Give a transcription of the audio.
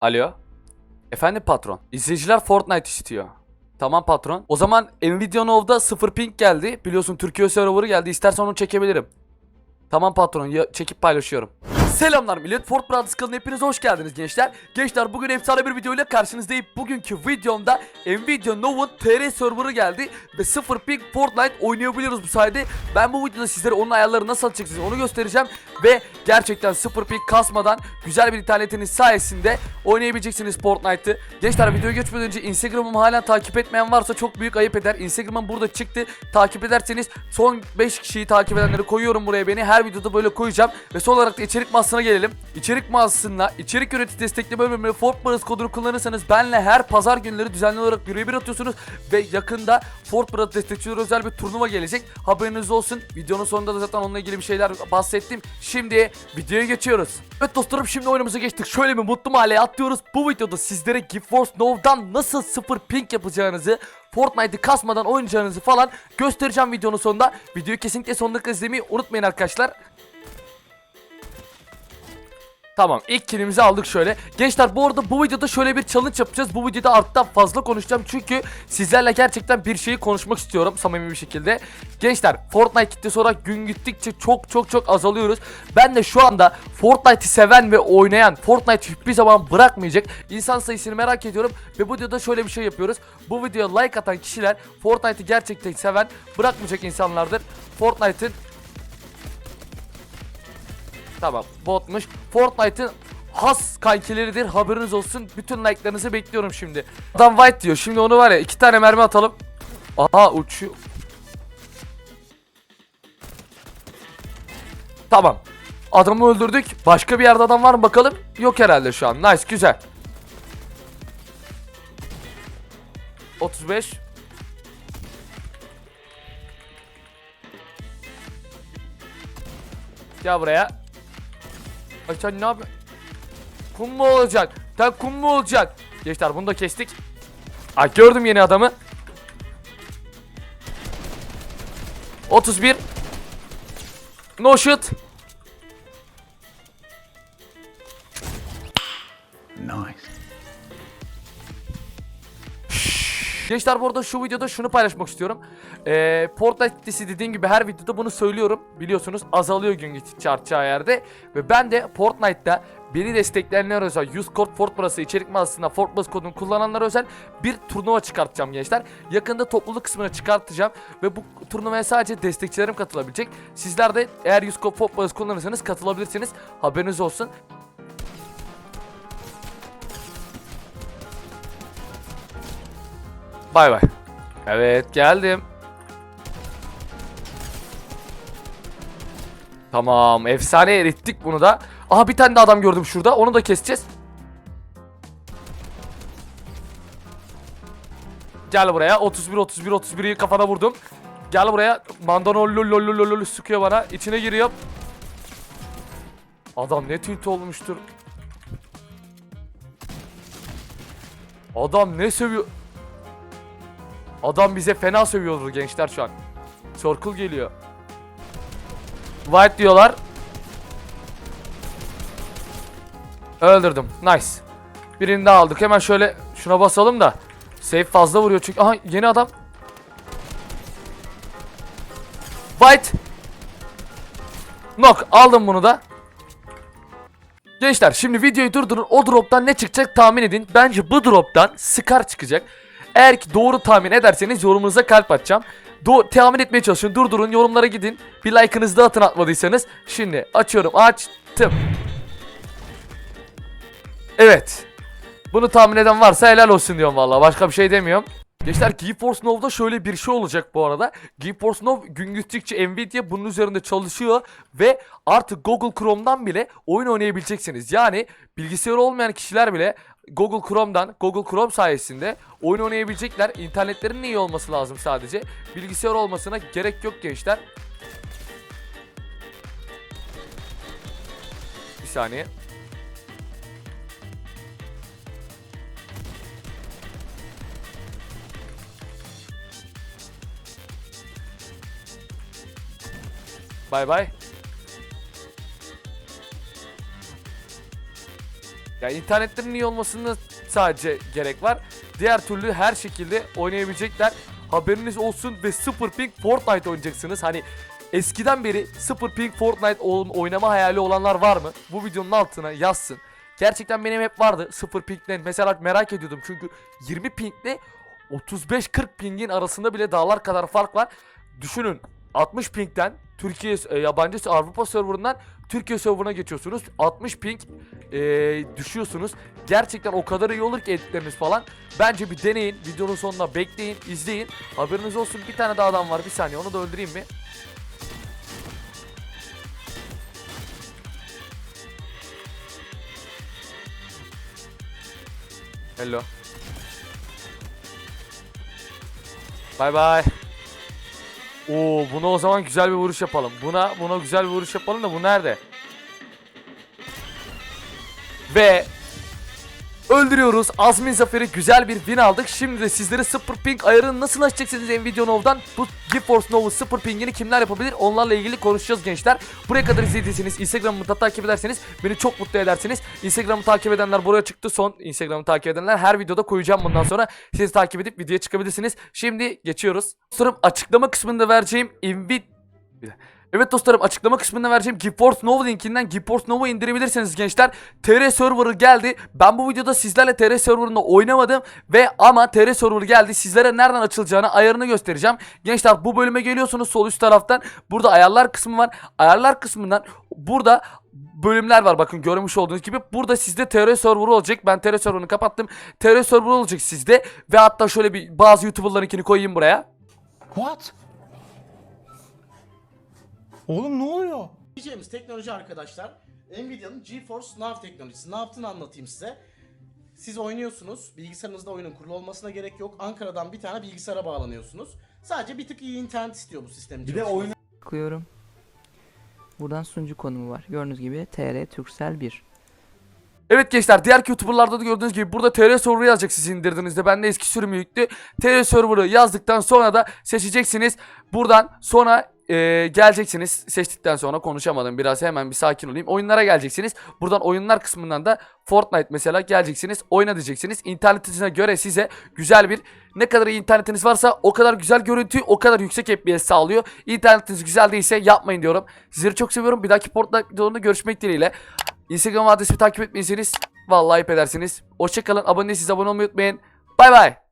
Alo. Efendim patron. İzleyiciler Fortnite istiyor. Tamam patron. O zaman Nvidia Nove'da 0 ping geldi. Biliyorsun Türkiye serverı geldi. İstersen onu çekebilirim. Tamam patron ya, çekip paylaşıyorum. Selamlar millet. Fort Brothers kanalına hepiniz hoş geldiniz gençler. Gençler bugün efsane bir videoyla karşınızdayım. Bugünkü videomda Nvidia Nove'un TR serverı geldi ve 0 ping Fortnite oynayabiliyoruz bu sayede. Ben bu videoda sizlere onun ayarları nasıl açacaksınız onu göstereceğim ve gerçekten 0 ping kasmadan güzel bir internetiniz sayesinde oynayabileceksiniz Fortnite'ı. Gençler videoya geçmeden önce Instagram'ımı hala takip etmeyen varsa çok büyük ayıp eder. Instagram'ım burada çıktı. Takip ederseniz son 5 kişiyi takip edenleri koyuyorum buraya beni. Her videoda böyle koyacağım. Ve son olarak da içerik mağazasına gelelim. İçerik mağazasında içerik üretici destekleme bölümünde Fort Brothers kodunu kullanırsanız benle her pazar günleri düzenli olarak birebir atıyorsunuz. Ve yakında Fort Brothers destekçileri özel bir turnuva gelecek. Haberiniz olsun. Videonun sonunda da zaten onunla ilgili bir şeyler bahsettim. Şimdi videoya geçiyoruz. Evet dostlarım şimdi oyunumuza geçtik. Şöyle bir mutlu mahalleye atlıyoruz. Bu videoda sizlere GeForce Now'dan nasıl sıfır ping yapacağınızı Fortnite'ı kasmadan oynayacağınızı falan göstereceğim videonun sonunda. Videoyu kesinlikle sonuna kadar izlemeyi unutmayın arkadaşlar. Tamam ilk kilimizi aldık şöyle. Gençler bu arada bu videoda şöyle bir challenge yapacağız. Bu videoda arttan fazla konuşacağım çünkü sizlerle gerçekten bir şeyi konuşmak istiyorum samimi bir şekilde. Gençler Fortnite kitlesi olarak gün gittikçe çok çok çok azalıyoruz. Ben de şu anda Fortnite'ı seven ve oynayan Fortnite hiçbir zaman bırakmayacak insan sayısını merak ediyorum. Ve bu videoda şöyle bir şey yapıyoruz. Bu videoya like atan kişiler Fortnite'ı gerçekten seven bırakmayacak insanlardır. Fortnite'ın Tamam botmuş. Fortnite'ın has kankileridir haberiniz olsun. Bütün like'larınızı bekliyorum şimdi. Adam white diyor. Şimdi onu var ya iki tane mermi atalım. Aha uçuyor. Tamam. Adamı öldürdük. Başka bir yerde adam var mı bakalım? Yok herhalde şu an. Nice güzel. 35 Gel buraya. Ay sen ne yapıyorsun? Kum mu olacak? Sen kum mu olacak? Gençler bunu da kestik. Ay gördüm yeni adamı. 31 No shot. Gençler bu arada şu videoda şunu paylaşmak istiyorum. Ee, Fortnite kitlesi dediğim gibi her videoda bunu söylüyorum. Biliyorsunuz azalıyor gün gittikçe artacağı yerde. Ve ben de Fortnite'da beni destekleyenler özel 100 kod Fort Burası içerik mağazasında Fort Burası kodunu kullananlara özel bir turnuva çıkartacağım gençler. Yakında topluluk kısmına çıkartacağım ve bu turnuvaya sadece destekçilerim katılabilecek. Sizler de eğer 100 kod Fort Burası kullanırsanız katılabilirsiniz. Haberiniz olsun. Bay bay. Evet geldim. Tamam efsane erittik bunu da. Aha bir tane de adam gördüm şurada onu da keseceğiz. Gel buraya 31 31 31'i kafana vurdum. Gel buraya mandano lol lol lol lol sıkıyor bana içine giriyor. Adam ne tilt olmuştur. Adam ne seviyor. Adam bize fena sövüyordur gençler şu an. Circle geliyor. White diyorlar. Öldürdüm. Nice. Birini daha aldık. Hemen şöyle şuna basalım da. Save fazla vuruyor çünkü. Aha yeni adam. White. Knock. Aldım bunu da. Gençler şimdi videoyu durdurun. O droptan ne çıkacak tahmin edin. Bence bu droptan Scar çıkacak. Eğer ki doğru tahmin ederseniz yorumunuza kalp atacağım. Do tahmin etmeye çalışın. Durdurun yorumlara gidin. Bir like'ınızı da atın atmadıysanız. Şimdi açıyorum. Açtım. Evet. Bunu tahmin eden varsa helal olsun diyorum vallahi. Başka bir şey demiyorum. Gençler GeForce Now'da şöyle bir şey olacak bu arada. GeForce Now gün gittikçe Nvidia bunun üzerinde çalışıyor ve artık Google Chrome'dan bile oyun oynayabileceksiniz. Yani bilgisayarı olmayan kişiler bile Google Chrome'dan, Google Chrome sayesinde oyun oynayabilecekler. İnternetlerinin iyi olması lazım sadece. Bilgisayar olmasına gerek yok gençler. Bir saniye. Bay bay. Yani internetlerin iyi olmasında sadece gerek var. Diğer türlü her şekilde oynayabilecekler. Haberiniz olsun ve 0 ping Fortnite oynayacaksınız. Hani eskiden beri 0 ping Fortnite oyn- oynama hayali olanlar var mı? Bu videonun altına yazsın. Gerçekten benim hep vardı 0 pingle. Mesela merak ediyordum çünkü 20 pingle 35-40 pingin arasında bile dağlar kadar fark var. Düşünün 60 pingden Türkiye e, yabancı Avrupa serverından Türkiye serverına geçiyorsunuz. 60 ping e, düşüyorsunuz. Gerçekten o kadar iyi olur ki editleriniz falan. Bence bir deneyin. Videonun sonuna bekleyin, izleyin. Haberiniz olsun bir tane daha adam var. Bir saniye onu da öldüreyim mi? Hello. Bye bye. Oo buna o zaman güzel bir vuruş yapalım. Buna buna güzel bir vuruş yapalım da bu nerede? Ve öldürüyoruz. Azmin Zafer'i güzel bir win aldık. Şimdi de sizlere Super Ping ayarını nasıl açacaksınız Nvidia Nov'dan? Bu GeForce Nova Super Ping'ini kimler yapabilir? Onlarla ilgili konuşacağız gençler. Buraya kadar izlediyseniz Instagram'ımı da takip ederseniz beni çok mutlu edersiniz. Instagram'ı takip edenler buraya çıktı. Son Instagram'ı takip edenler her videoda koyacağım bundan sonra. Siz takip edip videoya çıkabilirsiniz. Şimdi geçiyoruz. Dostlarım açıklama kısmında vereceğim Nvidia Evet dostlarım açıklama kısmında vereceğim GeForce Nova linkinden GeForce Nova indirebilirsiniz gençler. TR server'ı geldi. Ben bu videoda sizlerle TR server'ında oynamadım ve ama TR server geldi. Sizlere nereden açılacağını ayarını göstereceğim. Gençler bu bölüme geliyorsunuz sol üst taraftan. Burada ayarlar kısmı var. Ayarlar kısmından burada bölümler var bakın görmüş olduğunuz gibi. Burada sizde TR server'ı olacak. Ben TR server'ını kapattım. TR server'ı olacak sizde ve hatta şöyle bir bazı YouTuber'larınkini koyayım buraya. What? Oğlum ne oluyor? Diyeceğimiz teknoloji arkadaşlar Nvidia'nın GeForce Now teknolojisi. Ne yaptığını anlatayım size. Siz oynuyorsunuz. Bilgisayarınızda oyunun kurulu olmasına gerek yok. Ankara'dan bir tane bilgisayara bağlanıyorsunuz. Sadece bir tık iyi internet istiyor bu sistem. Bir de oyun Tıklıyorum. Buradan sunucu konumu var. Gördüğünüz gibi TR Turkcell 1. Evet gençler diğer YouTuber'larda da gördüğünüz gibi burada TR server'ı yazacak siz indirdiğinizde. Bende eski sürümü yüklü. TR server'ı yazdıktan sonra da seçeceksiniz. Buradan sonra e, geleceksiniz. Seçtikten sonra konuşamadım biraz hemen bir sakin olayım. Oyunlara geleceksiniz. Buradan oyunlar kısmından da Fortnite mesela geleceksiniz. Oyna diyeceksiniz. İnternetinize göre size güzel bir ne kadar internetiniz varsa o kadar güzel görüntü o kadar yüksek FPS sağlıyor. İnternetiniz güzel değilse yapmayın diyorum. Sizleri çok seviyorum. Bir dahaki Fortnite videolarında görüşmek dileğiyle. Instagram adresimi takip etmeyseniz vallahi ayıp edersiniz. Hoşçakalın. Abone değilseniz abone olmayı unutmayın. Bay bay.